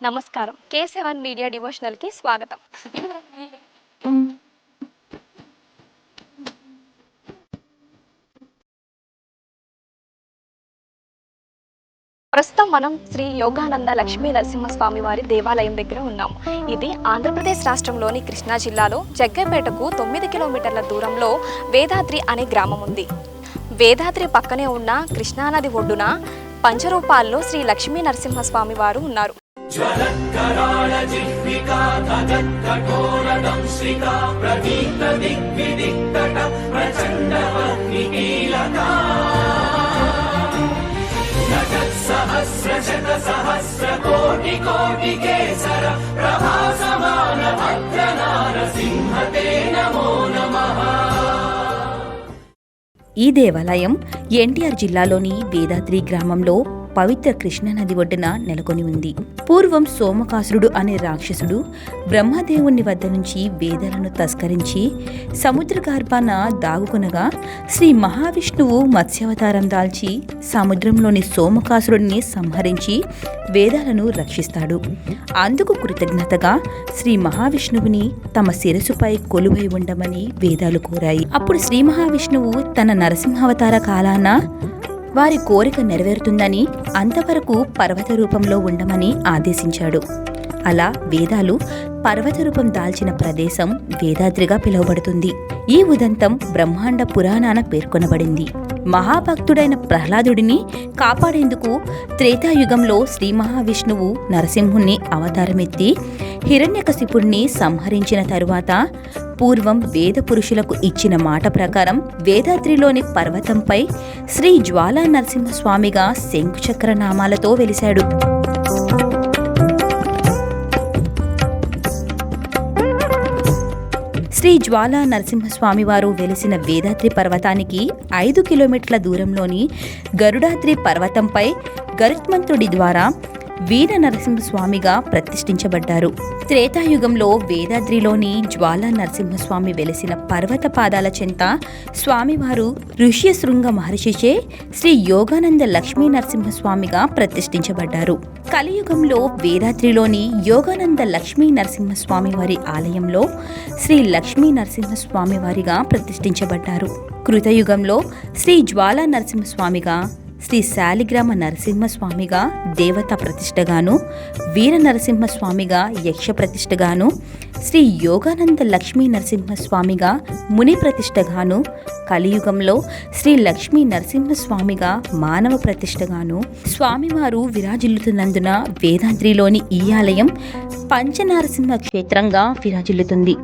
నమస్కారం. కే seven media డివోషనల్కి స్వాగతం. ప్రస్తుతం మనం శ్రీ యోగానంద లక్ష్మీ నరసింహస్వామి వారి దేవాలయం దగ్గర ఉన్నాం ఇది ఆంధ్రప్రదేశ్ రాష్ట్రంలోని కృష్ణా జిల్లాలో జగ్గపేటకు తొమ్మిది కిలోమీటర్ల దూరంలో వేదాద్రి అనే గ్రామం ఉంది. వేదాద్రి పక్కనే ఉన్న కృష్ణానది ఒడ్డున పంచరూపాల్లో శ్రీ లక్ష్మీ నరసింహస్వామి వారు ఉన్నారు. ఈ దేవాలయం ఎన్టీఆర్ జిల్లాలోని వేదాద్రి గ్రామంలో పవిత్ర కృష్ణానది ఒడ్డున నెలకొని ఉంది. పూర్వం సోమకాసురుడు అనే రాక్షసుడు బ్రహ్మదేవుని వద్ద నుంచి వేదాలను తస్కరించి సముద్ర గర్భాన దాగుకొనగా శ్రీ మహావిష్ణువు మత్స్యావతారం దాల్చి సముద్రంలోని సోమకాసురుడిని సంహరించి వేదాలను రక్షిస్తాడు. అందుకు కృతజ్ఞతగా శ్రీ మహావిష్ణువుని తమ శిరసుపై కొలువై ఉండమని వేదాలు కోరాయి. అప్పుడు శ్రీ మహావిష్ణువు తన నరసింహావతార కాలాన వారి కోరిక నెరవేరుతుందని అంతవరకు పర్వత రూపంలో ఉండమని ఆదేశించాడు. అలా వేదాలు పర్వత రూపం దాల్చిన ప్రదేశం వేదాద్రిగా పిలువబడుతుంది. ఈ ఉదంతం బ్రహ్మాండ పురాణాన పేర్కొనబడింది. మహాభక్తుడైన ప్రహ్లాదుడిని కాపాడేందుకు త్రేతాయుగంలో శ్రీ మహావిష్ణువు నరసింహుణ్ణి అవతారమెత్తి హిరణ్యకశిపుణ్ణి సంహరించిన తరువాత పూర్వం వేద పురుషులకు ఇచ్చిన మాట ప్రకారం వేదాద్రిలోని పర్వతంపై శ్రీ జ్వాలా నరసింహస్వామిగా శంకుచక్ర నామాలతో వెలిశాడు. శ్రీ జ్వాలా నరసింహస్వామి వారు వెలిసిన వేదాద్రి పర్వతానికి ఐదు కిలోమీటర్ల దూరంలోని గరుడాద్రి పర్వతంపై గరుత్మంతుడి ద్వారా వీర నరసింహస్వామిగా ప్రతిష్ఠించబడ్డారు. త్రేతాయుగంలో వేదాద్రిలోని జ్వాలా నరసింహస్వామి వెలిసిన పర్వత పాదాల చెంత స్వామివారు ఋష్యశృంగ మహర్షిచే శ్రీ యోగానంద లక్ష్మీ నరసింహస్వామిగా ప్రతిష్ఠించబడ్డారు. కలియుగంలో వేదాద్రిలోని యోగానంద లక్ష్మీ నరసింహస్వామి వారి ఆలయంలో శ్రీ లక్ష్మీ నరసింహస్వామి వారిగా ప్రతిష్ఠించబడ్డారు. కృతయుగంలో శ్రీ జ్వాలా నరసింహస్వామిగా శ్రీ శాలిగ్రామ నరసింహస్వామిగా దేవత ప్రతిష్టగాను వీర నరసింహస్వామిగా యక్ష ప్రతిష్టగాను శ్రీ యోగానంద లక్ష్మీ నరసింహస్వామిగా ముని ప్రతిష్టగాను కలియుగంలో శ్రీ లక్ష్మీ నరసింహస్వామిగా మానవ ప్రతిష్టగాను స్వామివారు విరాజిల్లుతున్నందున వేదాద్రిలోని ఈ ఆలయం పంచనారసింహ క్షేత్రంగా విరాజిల్లుతుంది.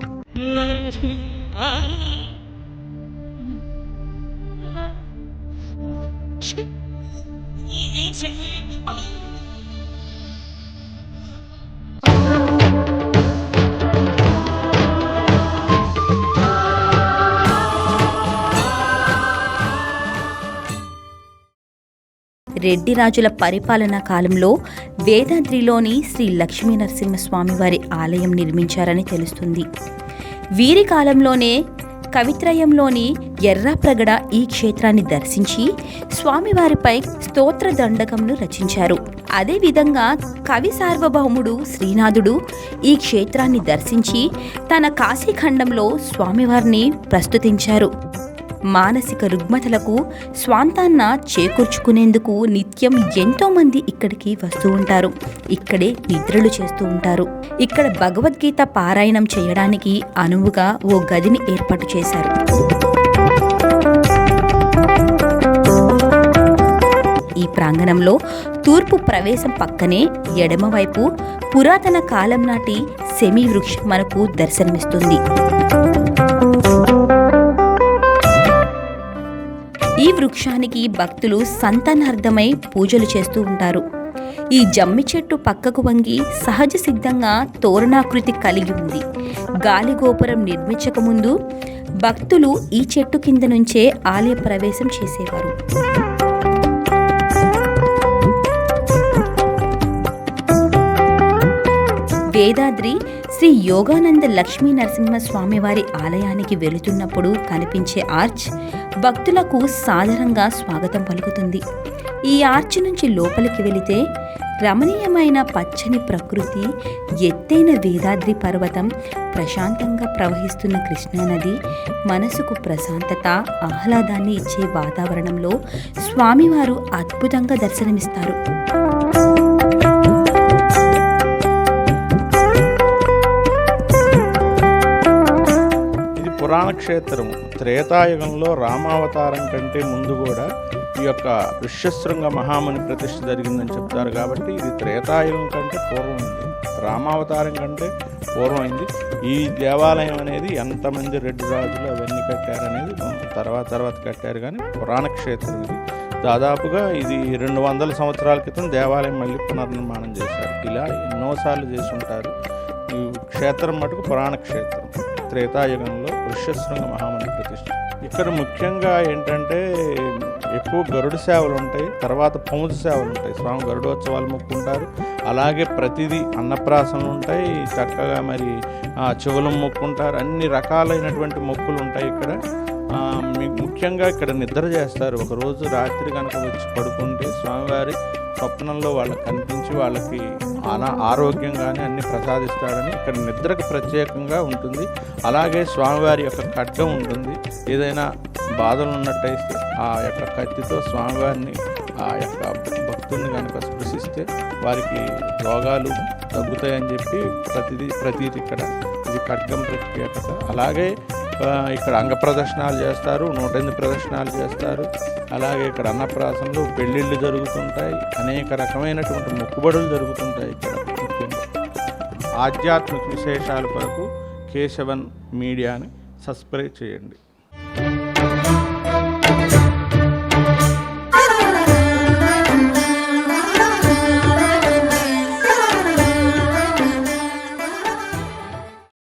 రెడ్డి రాజుల పరిపాలనా కాలంలో వేదాద్రిలోని శ్రీ లక్ష్మీ నరసింహస్వామి వారి ఆలయం నిర్మించారని తెలుస్తుంది. వీరి కాలంలోనే కవిత్రయంలోని ఎర్రాప్రగడ ఈ క్షేత్రాన్ని దర్శించి స్వామివారిపై స్తోత్ర దండకంను రచించారు. అదేవిధంగా కవి సార్వభౌముడు శ్రీనాథుడు ఈ క్షేత్రాన్ని దర్శించి తన కాశీఖండంలో స్వామివారిని ప్రస్తుతించారు. మానసిక రుగ్మతలకు స్వాంతాన్న చేకూర్చుకునేందుకు నిత్యం ఎంతోమంది ఇక్కడికి వస్తూ ఉంటారు. ఇక్కడే నిద్రలు చేస్తూ ఉంటారు. ఇక్కడ భగవద్గీత పారాయణం చేయడానికి అనువుగా ఓ గదిని ఏర్పాటు చేశారు. ఈ ప్రాంగణంలో తూర్పు ప్రవేశం పక్కనే ఎడమవైపు పురాతన కాలం నాటి సెమీ వృక్షం మనకు దర్శనమిస్తుంది. వృక్షానికి భక్తులు సంతానార్థమై పూజలు చేస్తూ ఉంటారు. ఈ జమ్మి చెట్టు పక్కకు వంగి సహజ సిద్ధంగా తోరణాకృతి కలిగి ఉంది. గాలి గోపురం నిర్మించక ముందు భక్తులు ఈ చెట్టు కింద నుంచే ఆలయ ప్రవేశం చేసేవారు. వేదాద్రి శ్రీ యోగానంద లక్ష్మీ నరసింహ స్వామివారి ఆలయానికి వెళుతున్నప్పుడు కనిపించే ఆర్చ్ భక్తులకు సాధారణంగా స్వాగతం పలుకుతుంది. ఈ ఆర్చ్ నుంచి లోపలికి వెళితే రమణీయమైన పచ్చని ప్రకృతి ఎత్తైన వేదాద్రి పర్వతం ప్రశాంతంగా ప్రవహిస్తున్న కృష్ణానది మనసుకు ప్రశాంతత ఆహ్లాదాన్ని ఇచ్చే వాతావరణంలో స్వామివారు అద్భుతంగా దర్శనమిస్తారు. పురాణ క్షేత్రం త్రేతాయుగంలో రామావతారం కంటే ముందు కూడా ఈ యొక్క ఋష్యశృంగ మహాముని ప్రతిష్ఠ జరిగిందని చెప్తారు కాబట్టి ఇది త్రేతాయుగం కంటే పూర్వం ఉంది. రామావతారం కంటే పూర్వమైంది ఈ దేవాలయం అనేది ఎంతమంది రెడ్డి రాజులు అవన్నీ కట్టారనేది తర్వాత తర్వాత కట్టారు కానీ పురాణ క్షేత్రం ఇది. దాదాపుగా ఇది రెండు వందల సంవత్సరాల క్రితం దేవాలయం మళ్ళీ పునర్నిర్మాణం చేశారు. ఇలా ఎన్నోసార్లు చేసి ఉంటారు. ఈ క్షేత్రం మటుకు పురాణ క్షేత్రం. త్రేతాయుగంలో ఋష్యశృంగ మహామంది ప్రతిష్ట. ఇక్కడ ముఖ్యంగా ఏంటంటే ఎక్కువ గరుడు సేవలు ఉంటాయి తర్వాత పౌజ సేవలు ఉంటాయి స్వామి గరుడోత్సవాలు మొక్కుంటారు. అలాగే ప్రతిదీ అన్నప్రాసనలు ఉంటాయి. చక్కగా మరి చెవులం చెవులు మొక్కుంటారు. అన్ని రకాలైనటువంటి మొక్కులు ఉంటాయి ఇక్కడ. మీ- ముఖ్యంగా ఇక్కడ నిద్ర చేస్తారు. ఒకరోజు రాత్రి కనుక వచ్చి పడుకుంటే స్వామివారి స్వప్నంలో వాళ్ళకి కనిపించి వాళ్ళకి అనా ఆరోగ్యంగానే అన్ని ప్రసాదిస్తాడని ఇక్కడ నిద్రకు ప్రత్యేకంగా ఉంటుంది. అలాగే స్వామివారి యొక్క ఖడ్గం ఉంటుంది. ఏదైనా బాధలు ఉన్నట్టయితే ఆ యొక్క కత్తితో స్వామివారిని ఆ యొక్క భక్తుల్ని కనుక స్పృశిస్తే వారికి రోగాలు తగ్గుతాయని చెప్పి ప్రతిదీ ప్రతీది ఇక్కడ ఇది ఖడ్గం ప్రత్యేకత అలాగే ఇక్కడ అంగ ప్రదర్శనాలు చేస్తారు నూట ఎనిమిది ప్రదర్శనాలు చేస్తారు. అలాగే ఇక్కడ అన్నప్రాసనలు పెళ్ళిళ్ళు జరుగుతుంటాయి. అనేక రకమైనటువంటి మొక్కుబడులు జరుగుతుంటాయి ఇక్కడ ముఖ్యంగా. ఆధ్యాత్మిక విశేషాల కొరకు కేశవన్ మీడియాని సబ్స్క్రైబ్ చేయండి.